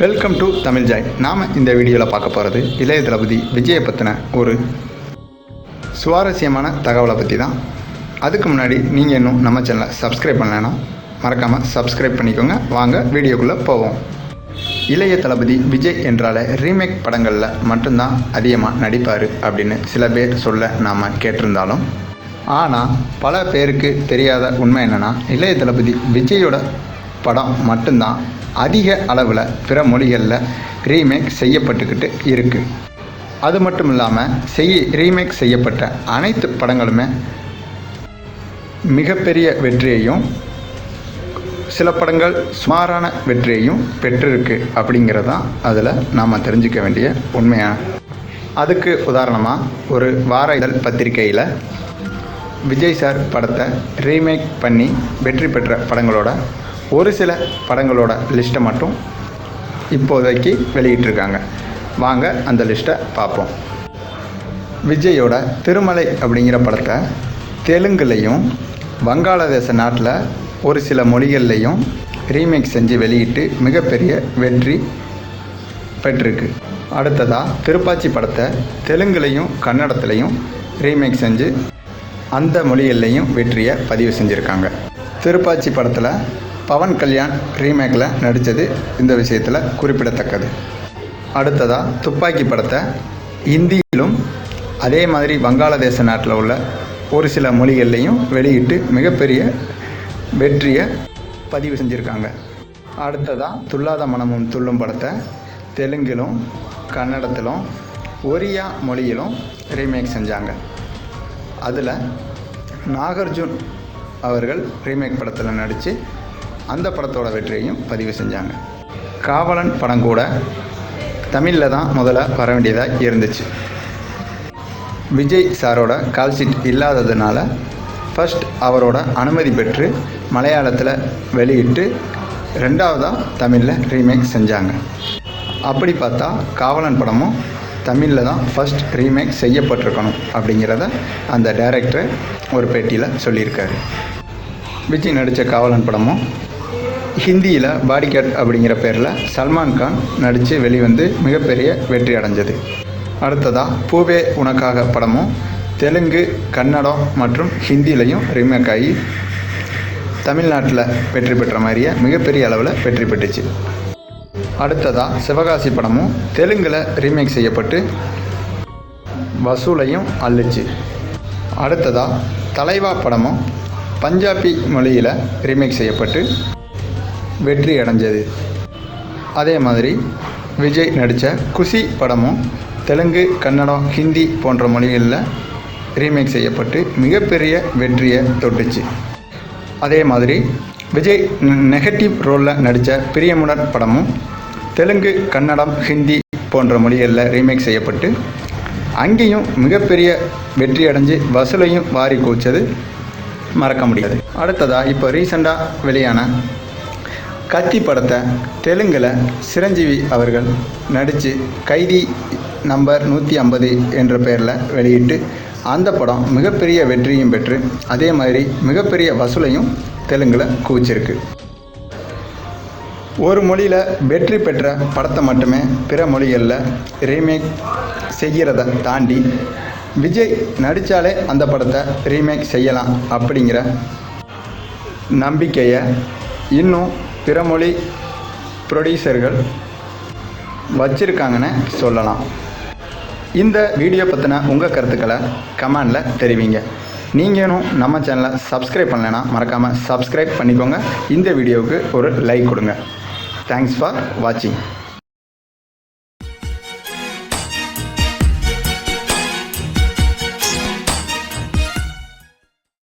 Welcome to Tamil Joy நாம் இந்த வீடியோவில் பார்க்க போகிறது இளைய தளபதி விஜயை பற்றின ஒரு சுவாரஸ்யமான தகவலை பற்றி தான் அதுக்கு முன்னாடி நீங்கள் இன்னும் நம்ம சேனலை சப்ஸ்கிரைப் பண்ணலைன்னா மறக்காமல் சப்ஸ்கிரைப் பண்ணிக்கோங்க. வாங்க வீடியோக்குள்ளே போவோம். இளைய தளபதி விஜய் என்றால ரீமேக் படங்களில் மட்டும்தான் அதிகமாக நடிப்பார் அப்படின்னு சில பேர் சொல்ல நாம் கேட்டிருந்தாலும். ஆனால் பல பேருக்கு தெரியாத உண்மை என்னென்னா இளைய தளபதி விஜயோட படம் மட்டும்தான் அதிக அளவில் பிற மொழிகளில் ரீமேக் செய்யப்பட்டுக்கிட்டு இருக்குது அது மட்டும் இல்லாமல் செய்ய ரீமேக் செய்யப்பட்ட அனைத்து படங்களுமே மிகப்பெரிய வெற்றியையும் சில படங்கள் சுமாரான வெற்றியையும் பெற்றிருக்கு அப்படிங்கிறது தான் அதில் நாம் தெரிஞ்சுக்க வேண்டிய உண்மையான. அதுக்கு உதாரணமாக ஒரு வார இதழ் பத்திரிகையில் விஜய் சார் படத்தை ரீமேக் பண்ணி வெற்றி பெற்ற படங்களோட ஒரு சில படங்களோட லிஸ்ட்டை மட்டும் இப்போதைக்கு வெளியிட்டிருக்காங்க. வாங்க அந்த லிஸ்ட்டை பார்ப்போம். விஜயோட திருமலை அப்படிங்கிற படத்தை தெலுங்குலையும் வங்காளதேச நாட்டில் ஒரு சில மொழிகள்லையும் ரீமேக் செஞ்சு வெளியிட்டு மிகப்பெரிய வெற்றி பெற்றிருக்கு. அடுத்ததாக திருப்பாச்சி படத்தை தெலுங்குலையும் கன்னடத்துலையும் ரீமேக் செஞ்சு அந்த மொழிகள்லையும் வெற்றியை பதிவு செஞ்சுருக்காங்க. திருப்பாச்சி படத்தில் பவன் கல்யாண் ரீமேக்கில் நடித்தது இந்த விஷயத்தில் குறிப்பிடத்தக்கது. அடுத்ததாக துப்பாக்கி படத்தை இந்தியிலும் அதே மாதிரி வங்காளதேச நாட்டில் உள்ள ஒரு சில மொழிகள்லையும் வெளியிட்டு மிகப்பெரிய வெற்றியை பதிவு செஞ்சுருக்காங்க. அடுத்ததாக துல்லாத மனமும் துள்ளும் படத்தை தெலுங்கிலும் கன்னடத்திலும் ஒரியா மொழியிலும் ரீமேக் செஞ்சாங்க. அதில் நாகார்ஜுன் அவர்கள் ரீமேக் படத்தில் நடித்து அந்த படத்தோட வெற்றியையும் பதிவு செஞ்சாங்க. காவலன் படம் கூட தமிழில் தான் முதல்ல வர வேண்டியதாக இருந்துச்சு. விஜய் சாரோட கால்ஷீட் இல்லாததுனால ஃபஸ்ட் அவரோட அனுமதி பெற்று மலையாளத்தில் வெளியிட்டு ரெண்டாவதாக தமிழில் ரீமேக் செஞ்சாங்க. அப்படி பார்த்தா காவலன் படமும் தமிழில் தான் ஃபஸ்ட் ரீமேக் செய்யப்பட்டிருக்கணும் அப்படிங்கிறத அந்த டைரக்டர் ஒரு பேட்டியில் சொல்லியிருக்காரு. விஜய் நடித்த காவலன் படமும் ஹிந்தியில் பாடிகார்ட் அப்படிங்கிற பேரில் சல்மான் கான் நடித்து வெளிவந்து மிகப்பெரிய வெற்றி அடைஞ்சது. அடுத்ததாக பூவே உனக்காக படமும் தெலுங்கு கன்னடம் மற்றும் ஹிந்திலையும் ரீமேக் ஆகி தமிழ்நாட்டில் வெற்றி பெற்ற மாதிரியே மிகப்பெரிய அளவில் வெற்றி பெற்றுச்சு. அடுத்ததாக சிவகாசி படமும் தெலுங்கில் ரீமேக் செய்யப்பட்டு வசூலையும் அள்ளுச்சு. அடுத்ததாக தலைவா படமும் பஞ்சாபி மொழியில் ரீமேக் செய்யப்பட்டு வெற்றி அடைஞ்சது. அதே மாதிரி விஜய் நடித்த குஷி படமும் தெலுங்கு கன்னடம் ஹிந்தி போன்ற மொழிகளில் ரீமேக் செய்யப்பட்டு மிகப்பெரிய வெற்றியை தொட்டுச்சு. அதே மாதிரி விஜய் நெகட்டிவ் ரோலில் நடித்த பிரியமுடன் படமும் தெலுங்கு கன்னடம் ஹிந்தி போன்ற மொழிகளில் ரீமேக் செய்யப்பட்டு அங்கேயும் மிகப்பெரிய வெற்றி அடைஞ்சு வசூலையும் வாரி கூச்சது மறக்க முடியாது. அடுத்ததாக இப்போ ரீசெண்டாக வெளியான கத்தி படத்தை தெலுங்கில் சிரஞ்சீவி அவர்கள் நடித்து கைதி நம்பர் நூற்றி ஐம்பது என்ற பெயரில் வெளியிட்டு அந்த படம் மிகப்பெரிய வெற்றியும் பெற்று அதே மாதிரி மிகப்பெரிய வசூலையும் தெலுங்கில் குவிச்சிருக்கு. ஒரு மொழியில் வெற்றி பெற்ற படத்தை மட்டுமே பிற மொழிகளில் ரீமேக் செய்கிறத தாண்டி விஜய் நடித்தாலே அந்த படத்தை ரீமேக் செய்யலாம் அப்படிங்கிற நம்பிக்கையை இன்னும் பிற மொழி ப்ரொடியூசர்கள் வச்சுருக்காங்கன்னு சொல்லலாம். இந்த வீடியோ பற்றின உங்கள் கருத்துக்களை கமெண்டில் தெரிவிங்க. நீங்களும் நம்ம சேனலை சப்ஸ்கிரைப் பண்ணலைன்னா மறக்காமல் சப்ஸ்கிரைப் பண்ணிக்கோங்க. இந்த வீடியோவுக்கு ஒரு லைக் கொடுங்க. தேங்க்ஸ் ஃபார் வாட்சிங்